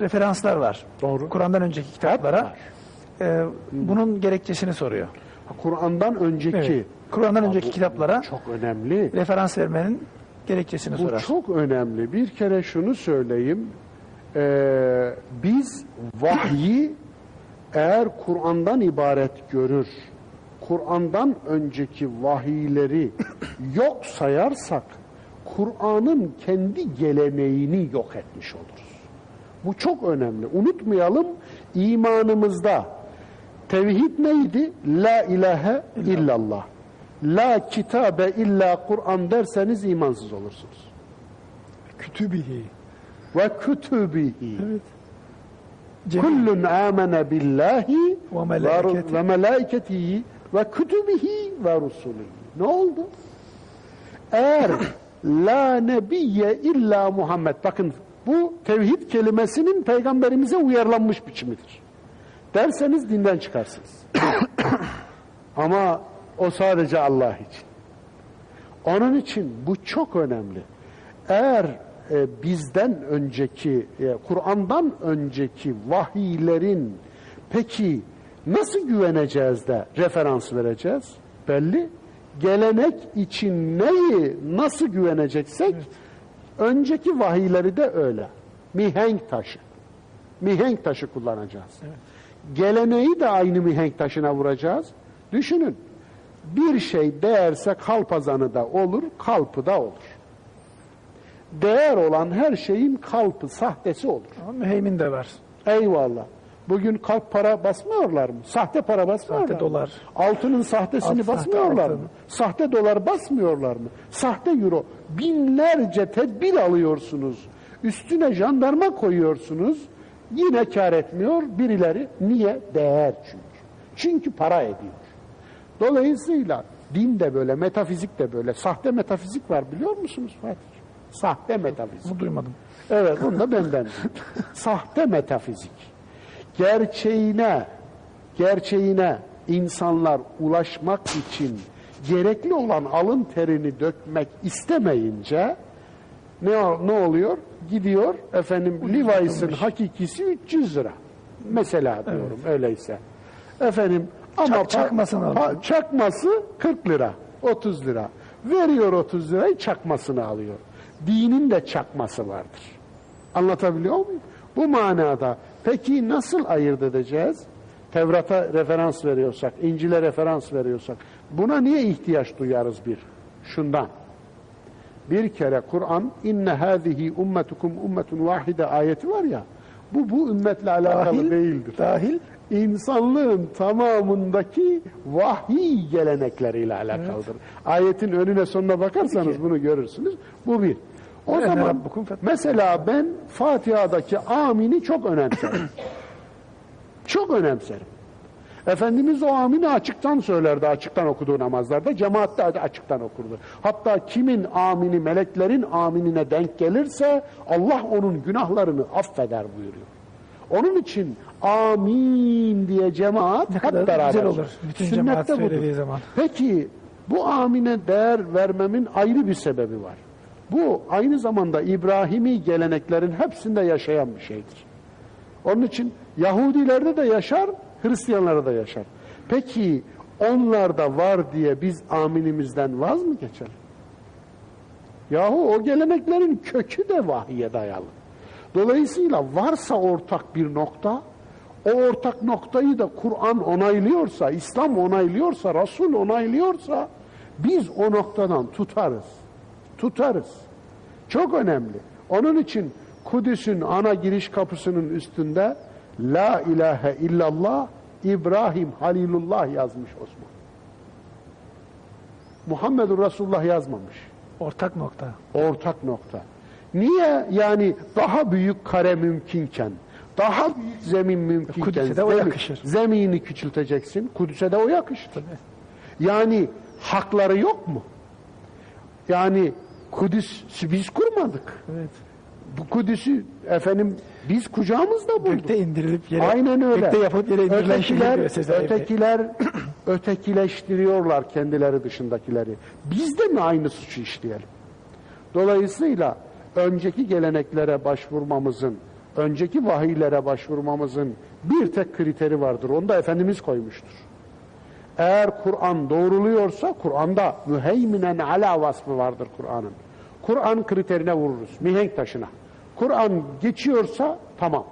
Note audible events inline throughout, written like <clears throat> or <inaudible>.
referanslar var. Doğru. Kur'an'dan önceki kitaplara. var. Ee, bunun gerekçesini soruyor. Kur'an'dan önceki Evet. Kur'an'dan önceki bu kitaplara çok önemli. referans vermenin gerekçesini Bu sorar. çok önemli. Bir kere şunu söyleyeyim. Ee, biz vahyi eğer Kur'an'dan ibaret görür, Kur'an'dan önceki vahiyleri <coughs> yok sayarsak, Kur'an'ın kendi geleneğini yok etmiş oluruz. Bu çok önemli. Unutmayalım imanımızda tevhid neydi? La ilahe illallah. La kitabe illa Kur'an derseniz imansız olursunuz. Kütübihi. Ve kütübihi. Evet. Kullun amene billahi Ve melaiketihi ve kütübihi ve rusulihi. Ne oldu? Eğer <coughs> la nebiyye illa Muhammed. Bakın bu tevhid kelimesinin peygamberimize uyarlanmış biçimidir. Derseniz dinden çıkarsınız. <coughs> Ama o sadece Allah için. Onun için bu çok önemli. Eğer e, bizden önceki, e, Kur'an'dan önceki vahiylerin peki nasıl güveneceğiz de referans vereceğiz? Belli. Gelenek için neyi nasıl güveneceksek önceki vahiyleri de öyle. Mihenk taşı. Mihenk taşı kullanacağız. Geleneği de aynı mihenk taşına vuracağız. Düşünün. Bir şey değerse kalpazanı da olur, kalpı da olur. Değer olan her şeyin kalpı, sahtesi olur. Ama müheymin de var. Eyvallah. Bugün kalp para basmıyorlar mı? Sahte para basmıyorlar Sahte mı? dolar. Altının sahtesini Alt- sahte basmıyorlar altın. mı? Sahte dolar basmıyorlar mı? Sahte euro. Binlerce tedbir alıyorsunuz. Üstüne jandarma koyuyorsunuz. Yine kar etmiyor birileri. Niye? Değer çünkü. Çünkü para ediyor. Dolayısıyla din de böyle, metafizik de böyle. Sahte metafizik var biliyor musunuz Fatih? Sahte metafizik. Bunu duymadım. Evet, bunu da benden. <laughs> Sahte metafizik. Gerçeğine, gerçeğine insanlar ulaşmak için gerekli olan alın terini dökmek istemeyince ne ne oluyor? Gidiyor efendim Levi's'in hakikisi 300 lira. Mesela diyorum öyleyse. Efendim ama Çak- çakmasını pa- alıyor. çakması 40 lira, 30 lira. Veriyor 30 lirayı çakmasını alıyor. Dinin de çakması vardır. Anlatabiliyor muyum? Bu manada peki nasıl ayırt edeceğiz? Tevrat'a referans veriyorsak, İncil'e referans veriyorsak buna niye ihtiyaç duyarız bir? Şundan. Bir kere Kur'an inne hâzihi ummetukum ummetun vahide ayeti var ya bu bu ümmetle alakalı Dahil, değildir. dahil. İnsanlığın tamamındaki vahiy gelenekleriyle alakalıdır. Ayetin önüne sonuna bakarsanız bunu görürsünüz. Bu bir. O Ve zaman mesela ben Fatiha'daki amini çok önemserim. <coughs> çok önemserim. Efendimiz o amini açıktan söylerdi, açıktan okuduğu namazlarda. Cemaat de açıktan okurdu. Hatta kimin amini meleklerin aminine denk gelirse Allah onun günahlarını affeder buyuruyor. Onun için amin diye cemaat Ne hep kadar beraber. güzel olur. Bütün cemaat budur. söylediği zaman. Peki bu amine değer vermemin ayrı bir sebebi var. Bu aynı zamanda İbrahimi geleneklerin hepsinde yaşayan bir şeydir. Onun için Yahudilerde de yaşar, Hristiyanlarda da yaşar. Peki onlarda var diye biz aminimizden vaz mı geçelim? Yahu o geleneklerin kökü de vahiye dayalı. Dolayısıyla varsa ortak bir nokta, o ortak noktayı da Kur'an onaylıyorsa, İslam onaylıyorsa, Resul onaylıyorsa biz o noktadan tutarız. Tutarız. Çok önemli. Onun için Kudüs'ün ana giriş kapısının üstünde La ilahe illallah İbrahim Halilullah yazmış Osman. Muhammedur Resulullah yazmamış. Ortak nokta. Ortak nokta. Niye? Yani daha büyük kare mümkünken, daha büyük zemin mümkünken Kudüs'e de o yakışır. zemini küçülteceksin. Kudüs'e de o yakışır. Yani hakları yok mu? Yani Kudüs'ü biz kurmadık. Evet. Bu Kudüs'ü efendim biz kucağımızda bulduk. Gökte indirilip yere, Aynen öyle. gökte yapıp yere indirilen ötekiler, ötekiler <clears throat> ötekileştiriyorlar kendileri dışındakileri. Biz de mi aynı suçu işleyelim? Dolayısıyla önceki geleneklere başvurmamızın önceki vahiylere başvurmamızın bir tek kriteri vardır. Onu da Efendimiz koymuştur. Eğer Kur'an doğruluyorsa Kur'an'da müheyminen ala vasfı vardır Kur'an'ın. Kur'an kriterine vururuz. Mihenk taşına. Kur'an geçiyorsa tamam.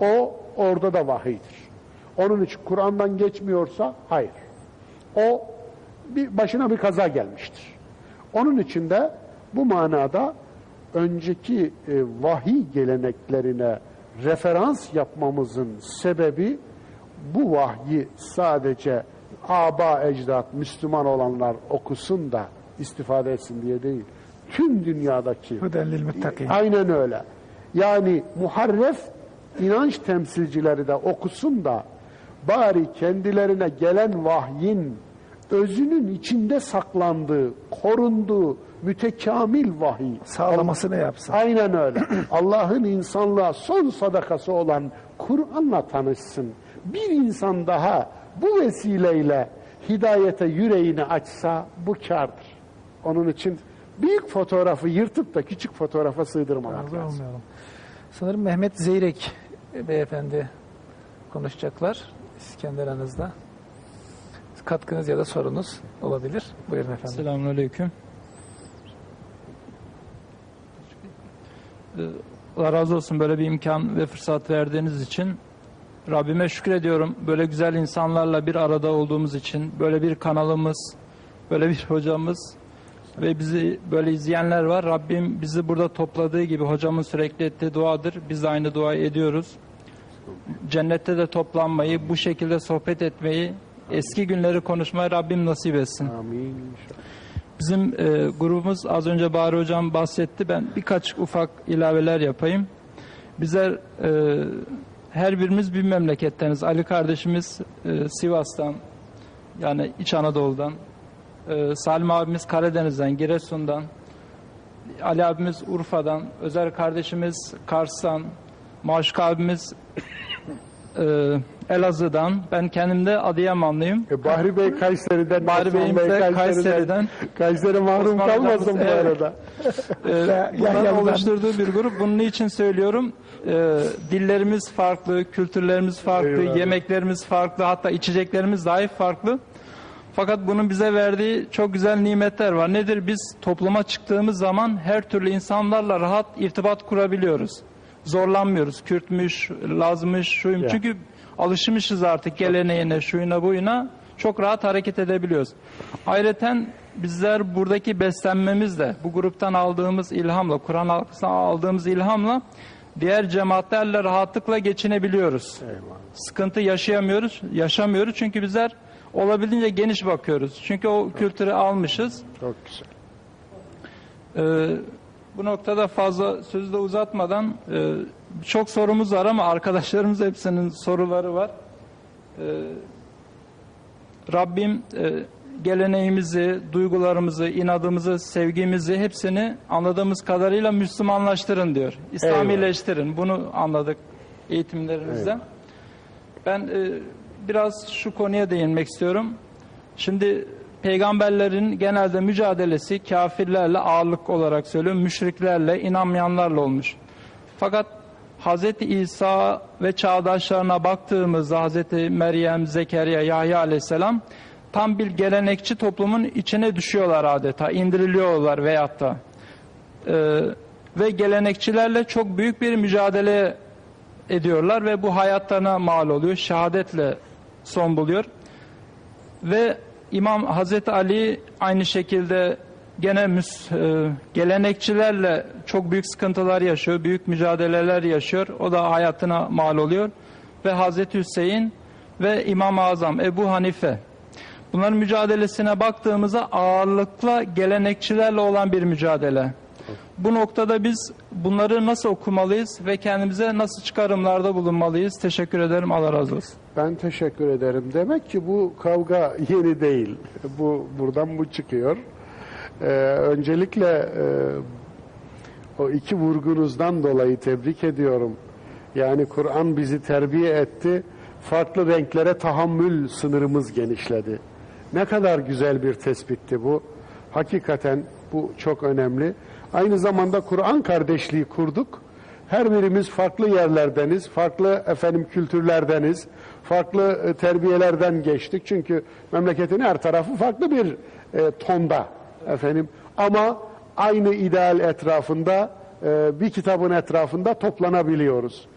O orada da vahiydir. Onun için Kur'an'dan geçmiyorsa hayır. O bir başına bir kaza gelmiştir. Onun için de bu manada önceki e, vahiy geleneklerine referans yapmamızın sebebi bu vahyi sadece aba ecdat Müslüman olanlar okusun da istifade etsin diye değil. Tüm dünyadaki. Aynen öyle. Yani muharref inanç temsilcileri de okusun da bari kendilerine gelen vahyin özünün içinde saklandığı, korunduğu mütekamil vahiy. Sağlamasını yapsın. Aynen öyle. <clears throat> Allah'ın insanlığa son sadakası olan Kur'an'la tanışsın. Bir insan daha bu vesileyle hidayete yüreğini açsa bu kârdır. Onun için büyük fotoğrafı yırtıp da küçük fotoğrafa sığdırmamak Razı lazım. olmayalım. Sanırım Mehmet Zeyrek beyefendi konuşacaklar. Siz kendi aranızda. Katkınız ya da sorunuz olabilir. Buyurun efendim. Selamünaleyküm. Ee, Allah razı olsun böyle bir imkan ve fırsat verdiğiniz için. Rabbime şükrediyorum böyle güzel insanlarla bir arada olduğumuz için. Böyle bir kanalımız, böyle bir hocamız ve bizi böyle izleyenler var. Rabbim bizi burada topladığı gibi hocamın sürekli ettiği duadır. Biz de aynı duayı ediyoruz. Cennette de toplanmayı, bu şekilde sohbet etmeyi, eski günleri konuşmayı Rabbim nasip etsin. Amin. Bizim e, grubumuz az önce Bahri Hocam bahsetti. Ben birkaç ufak ilaveler yapayım. Bizler e, her birimiz bir memleketteniz. Ali kardeşimiz e, Sivas'tan yani İç Anadolu'dan. E, Salim abimiz Karadeniz'den, Giresun'dan. Ali abimiz Urfa'dan. Özer kardeşimiz Kars'tan. Maşuk abimiz <coughs> e, Elazığ'dan. Ben kendim de Adıyamanlıyım. E, Bahri Bey Kayseri'den, Bahri Bey'im Bey de Kayseri'den. Kayseri mahrum Osman kalmasın bu evet. arada. <laughs> Ee, Yahyalı'dan. oluşturduğu bir grup. Bunun için söylüyorum. Ee, dillerimiz farklı, kültürlerimiz farklı, Eyvallah. yemeklerimiz farklı, hatta içeceklerimiz dahi farklı. Fakat bunun bize verdiği çok güzel nimetler var. Nedir? Biz topluma çıktığımız zaman her türlü insanlarla rahat irtibat kurabiliyoruz. Zorlanmıyoruz. Kürtmüş, Lazmış, şuyum. Ya. Çünkü alışmışız artık geleneğine, şuyuna, buyuna. Çok rahat hareket edebiliyoruz. Ayrıca bizler buradaki beslenmemizle, bu gruptan aldığımız ilhamla, Kur'an halkasından aldığımız ilhamla diğer cemaatlerle rahatlıkla geçinebiliyoruz. Eyvallah. Sıkıntı yaşayamıyoruz, yaşamıyoruz çünkü bizler olabildiğince geniş bakıyoruz. Çünkü o kültürü almışız. Çok güzel. Ee, bu noktada fazla sözü de uzatmadan e, çok sorumuz var ama arkadaşlarımız hepsinin soruları var. Ee, Rabbim e, geleneğimizi, duygularımızı, inadımızı, sevgimizi hepsini anladığımız kadarıyla Müslümanlaştırın diyor. İslamileştirin. Bunu anladık eğitimlerimizde. Eyvallah. Ben e, biraz şu konuya değinmek istiyorum. Şimdi peygamberlerin genelde mücadelesi kafirlerle ağırlık olarak söylüyorum, müşriklerle, inanmayanlarla olmuş. Fakat Hz. İsa ve çağdaşlarına baktığımızda Hz. Meryem, Zekeriya, Yahya aleyhisselam tam bir gelenekçi toplumun içine düşüyorlar adeta, indiriliyorlar veyahut da. Ee, ve gelenekçilerle çok büyük bir mücadele ediyorlar ve bu hayatlarına mal oluyor. Şehadetle son buluyor. Ve İmam Hazreti Ali aynı şekilde gene müs, e, gelenekçilerle çok büyük sıkıntılar yaşıyor, büyük mücadeleler yaşıyor. O da hayatına mal oluyor. Ve Hazreti Hüseyin ve İmam-ı Azam Ebu Hanife. Bunların mücadelesine baktığımızda ağırlıkla gelenekçilerle olan bir mücadele. Bu noktada biz bunları nasıl okumalıyız ve kendimize nasıl çıkarımlarda bulunmalıyız? Teşekkür ederim. Allah razı olsun. Ben teşekkür ederim. Demek ki bu kavga <laughs> yeni değil. Bu buradan bu çıkıyor. Ee, öncelikle e, o iki vurgunuzdan dolayı tebrik ediyorum. Yani Kur'an bizi terbiye etti. Farklı renklere tahammül sınırımız genişledi. Ne kadar güzel bir tespitti bu. Hakikaten bu çok önemli. Aynı zamanda Kur'an kardeşliği kurduk. Her birimiz farklı yerlerdeniz, farklı efendim kültürlerdeniz, farklı e, terbiyelerden geçtik. Çünkü memleketin her tarafı farklı bir e, tonda efendim. Ama aynı ideal etrafında, e, bir kitabın etrafında toplanabiliyoruz.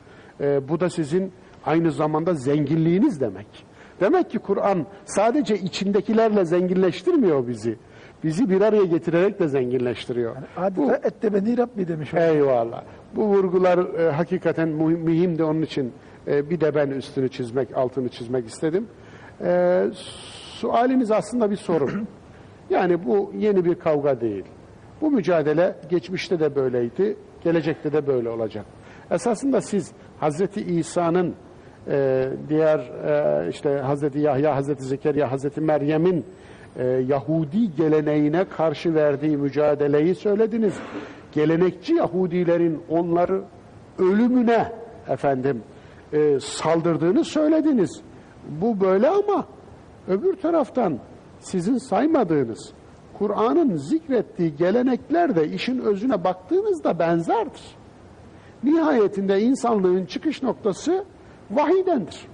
E, bu da sizin aynı zamanda zenginliğiniz demek. Demek ki Kur'an sadece içindekilerle zenginleştirmiyor bizi. Bizi bir araya getirerek de zenginleştiriyor. Adeta ette beni Rabbi demiş. Eyvallah. Bu vurgular e, hakikaten mühim, mühimdi onun için e, bir de ben üstünü çizmek, altını çizmek istedim. E, sualiniz aslında bir soru. <clears throat> yani bu yeni bir kavga değil. Bu mücadele geçmişte de böyleydi, gelecekte de böyle olacak. Esasında siz Hazreti İsa'nın e, diğer e, işte Hazreti Yahya, Hazreti Zekeriya, Hazreti Meryem'in e, Yahudi geleneğine karşı verdiği mücadeleyi söylediniz. Gelenekçi Yahudilerin onları ölümüne efendim e, saldırdığını söylediniz. Bu böyle ama öbür taraftan sizin saymadığınız Kur'an'ın zikrettiği gelenekler de işin özüne baktığınızda benzerdir. Nihayetinde insanlığın çıkış noktası vahiydendir.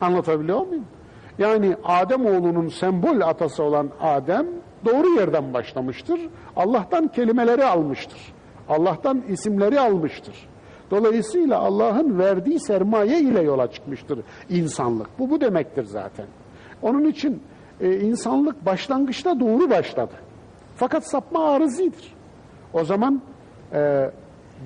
Anlatabiliyor muyum? Yani Adem oğlunun sembol atası olan Adem doğru yerden başlamıştır. Allah'tan kelimeleri almıştır. Allah'tan isimleri almıştır. Dolayısıyla Allah'ın verdiği sermaye ile yola çıkmıştır insanlık. Bu bu demektir zaten. Onun için e, insanlık başlangıçta doğru başladı. Fakat sapma arızidir. O zaman e,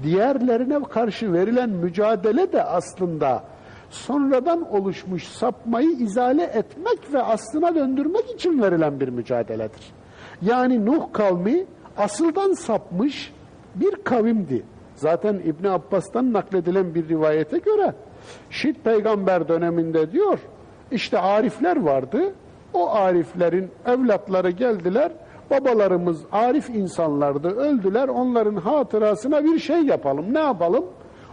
diğerlerine karşı verilen mücadele de aslında sonradan oluşmuş sapmayı izale etmek ve aslına döndürmek için verilen bir mücadeledir. Yani Nuh kavmi asıldan sapmış bir kavimdi. Zaten İbni Abbas'tan nakledilen bir rivayete göre Şit peygamber döneminde diyor işte arifler vardı. O ariflerin evlatları geldiler. Babalarımız arif insanlardı. Öldüler. Onların hatırasına bir şey yapalım. Ne yapalım?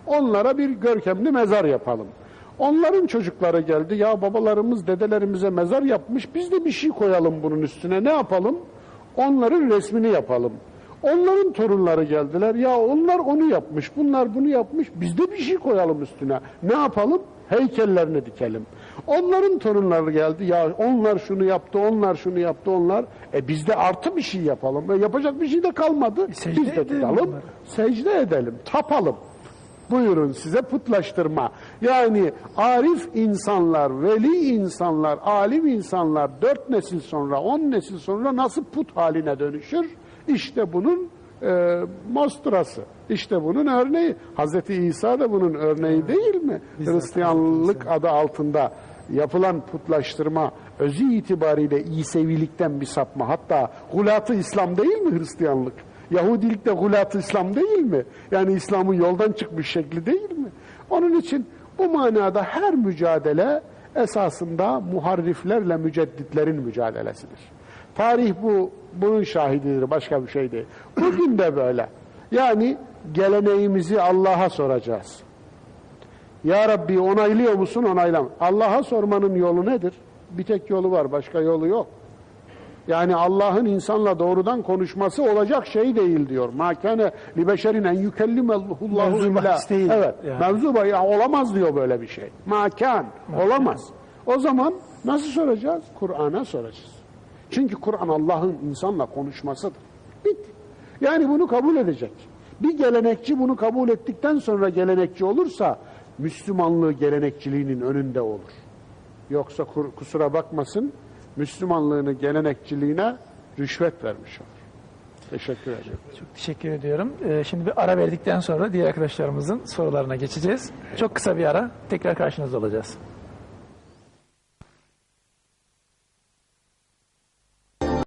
Onlara bir görkemli mezar yapalım. Onların çocukları geldi. Ya babalarımız dedelerimize mezar yapmış. Biz de bir şey koyalım bunun üstüne. Ne yapalım? Onların resmini yapalım. Onların torunları geldiler. Ya onlar onu yapmış. Bunlar bunu yapmış. Biz de bir şey koyalım üstüne. Ne yapalım? Heykellerini dikelim. Onların torunları geldi. Ya onlar şunu yaptı, onlar şunu yaptı, onlar. E biz de artı bir şey yapalım. E yapacak bir şey de kalmadı. secde biz de tutalım, secde edelim, tapalım. Buyurun size putlaştırma. Yani arif insanlar, veli insanlar, alim insanlar dört nesil sonra, on nesil sonra nasıl put haline dönüşür? İşte bunun e, mostrası. İşte bunun örneği. Hazreti İsa da bunun örneği değil mi? Hristiyanlık adı altında yapılan putlaştırma özü itibariyle İsevilikten bir sapma. Hatta hulatı İslam değil mi Hristiyanlık? Yahudilik de hulat İslam değil mi? Yani İslam'ın yoldan çıkmış şekli değil mi? Onun için bu manada her mücadele esasında muharriflerle mücedditlerin mücadelesidir. Tarih bu bunun şahididir, başka bir şey değil. Bugün de böyle. Yani geleneğimizi Allah'a soracağız. Ya Rabbi onaylıyor musun, onaylam. Allah'a sormanın yolu nedir? Bir tek yolu var, başka yolu yok. Yani Allah'ın insanla doğrudan konuşması olacak şey değil diyor. Ma kana li beşerin en yukellimehullahu Mevzu illa. Evet. Yani. Mevzu ya olamaz diyor böyle bir şey. Ma kan olamaz. O zaman nasıl soracağız? Kur'an'a soracağız. Çünkü Kur'an Allah'ın insanla konuşmasıdır. Bitti. Yani bunu kabul edecek. Bir gelenekçi bunu kabul ettikten sonra gelenekçi olursa Müslümanlığı gelenekçiliğinin önünde olur. Yoksa kusura bakmasın Müslümanlığını gelenekçiliğine rüşvet vermiş olur. Teşekkür ederim. Çok teşekkür ediyorum. Ee, şimdi bir ara verdikten sonra diğer arkadaşlarımızın sorularına geçeceğiz. Çok kısa bir ara. Tekrar karşınızda olacağız.